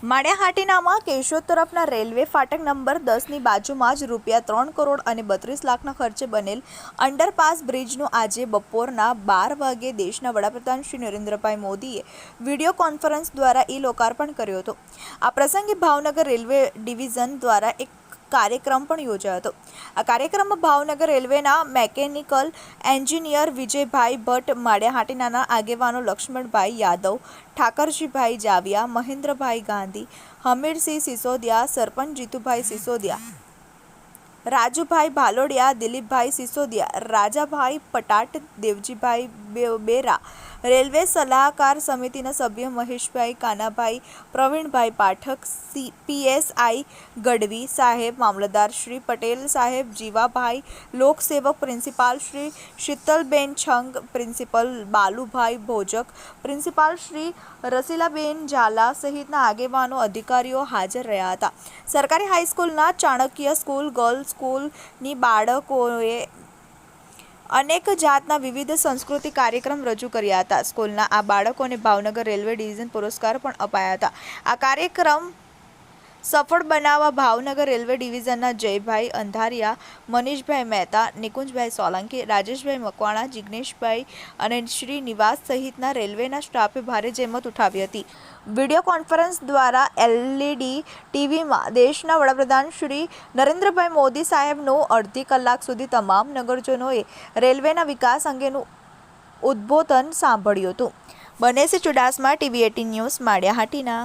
માળિયા હાટીનામાં કેશોદ તરફના રેલવે ફાટક નંબર દસની બાજુમાં જ રૂપિયા ત્રણ કરોડ અને બત્રીસ લાખના ખર્ચે બનેલ અંડરપાસ બ્રિજનું આજે બપોરના બાર વાગે દેશના વડાપ્રધાન શ્રી નરેન્દ્રભાઈ મોદીએ વીડિયો કોન્ફરન્સ દ્વારા ઈ લોકાર્પણ કર્યો હતો. આ પ્રસંગે ભાવનગર રેલવે ડિવિઝન દ્વારા એક કાર્યક્રમ પણ યોજાયો હતો. આ કાર્યક્રમમાં ભાવનગર રેલવેના મેકેનિકલ એન્જિનિયર વિજયભાઈ ભટ્ટ માળિયાહાટીના આગેવાનો લક્ષ્મણભાઈ યાદવ, ઠાકરજીભાઈ જાવિયા, મહેન્દ્રભાઈ ગાંધી, હમીરસિંહ સિસોદિયા, સરપંચ જીતુભાઈ સિસોદિયા, રાજુભાઈ ભાલોડિયા, દિલીપભાઈ સિસોદિયા, રાજાભાઈ પટાટ, દેવજીભાઈ બેરા રેલવે સલાહકાર સમિતિના સભ્ય મહેશભાઈ કાનાભાઈ, પ્રવીણભાઈ પાઠક, સી પીએસઆઈ ગઢવી સાહેબ, મામલતદાર શ્રી પટેલ સાહેબ, Jivabhai લોકસેવક principal Shri Shitalben Chhang, principal Balubhai Bhojak, principal Shri Rasilaben Zala સહિતના આગેવાનો, અધિકારીઓ હાજર રહ્યા હતા. સરકારી હાઈસ્કૂલના ચાણક્ય સ્કૂલ, ગર્લ્સ સ્કૂલની બાળકોએ અનેક જાતના વિવિધ સંસ્કૃતિ કાર્યક્રમ રજૂ કર્યા હતા. સ્કૂલના આ બાળકોને ભાવનગર રેલવે ડિવિઝન પુરસ્કાર પણ અપાયા હતા. આ કાર્યક્રમ સફળ બનાવવા ભાવનગર રેલવે ડિવિઝનના જયભાઈ અંધારિયા, મનીષભાઈ મહેતા, નિકુંજભાઈ સોલંકી, રાજેશભાઈ મકવાણા, જિગ્નેશભાઈ અને શ્રી નિવાસ સહિતના રેલવેના સ્ટાફે ભારે જહેમત ઉઠાવી હતી. વીડિયો કોન્ફરન્સ દ્વારા એલઈડી ટીવીમાં દેશના વડાપ્રધાન શ્રી નરેન્દ્રભાઈ મોદી સાહેબનું અડધી કલાક સુધી તમામ નગરજનોએ રેલવેના વિકાસ અંગેનું ઉદ્બોધન સાંભળ્યું હતું. Banesi Chudasama, TV eighteen news, Maliya Hatina.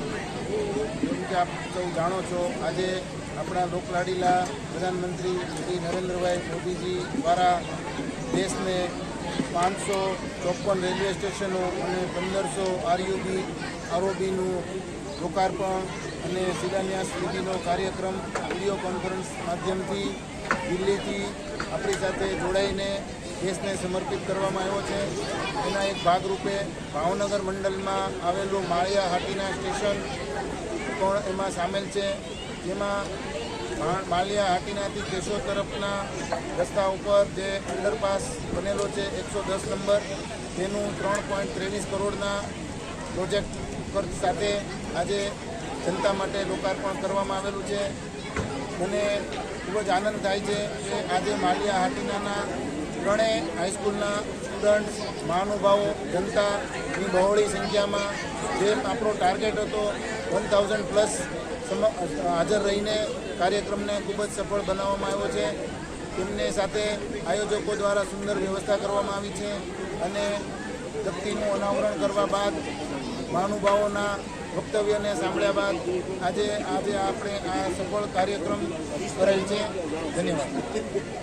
કે આપ સૌ જાણો છો, આજે આપણા લોકલાડીલા પ્રધાનમંત્રી શ્રી નરેન્દ્રભાઈ મોદીજી દ્વારા દેશને પાંચસો ચોપન રેલવે સ્ટેશનો અને પંદરસો આરયુબી આરઓબીનું લોકાર્પણ અને શિલાન્યાસ વિધિનો કાર્યક્રમ વીડિયો કોન્ફરન્સ માધ્યમથી દિલ્હીથી આપણી સાથે જોડાઈને દેશને સમર્પિત કરવામાં આવ્યો છે. એના એક ભાગરૂપે ભાવનગર મંડળમાં આવેલું માળિયા હાટીના સ્ટેશન પણ એમાં સામેલ છે. જેમાં માલિયા હાટીનાથી કેશોદ તરફના રસ્તા ઉપર જે અંડરપાસ બનેલો છે એકસો દસ નંબર, તેનું ત્રણ પોઈન્ટ ત્રેવીસ કરોડના પ્રોજેક્ટ ખર્ચ સાથે આજે જનતા માટે લોકાર્પણ કરવામાં આવેલું છે. મને ખૂબ જ આનંદ થાય છે કે આજે માલિયા હાટીનાના ત્રણેય હાઈસ્કૂલના સ્ટુડન્ટ્સ મહાનુભાવો જનતાની બહોળી સંખ્યામાં જેમ આપણો ટાર્ગેટ હતો વન થાઉઝન્ડ પ્લસ હાજર રહીને કાર્યક્રમને ખૂબ જ સફળ બનાવવામાં આવ્યો છે. તેમને સાથે આયોજકો દ્વારા સુંદર વ્યવસ્થા કરવામાં આવી છે અને તકતીનું અનાવરણ કરવા બાદ, મહાનુભાવોના વક્તવ્યને સાંભળ્યા બાદ આજે આજે આપણે આ સફળ કાર્યક્રમ કરેલ છે. ધન્યવાદ.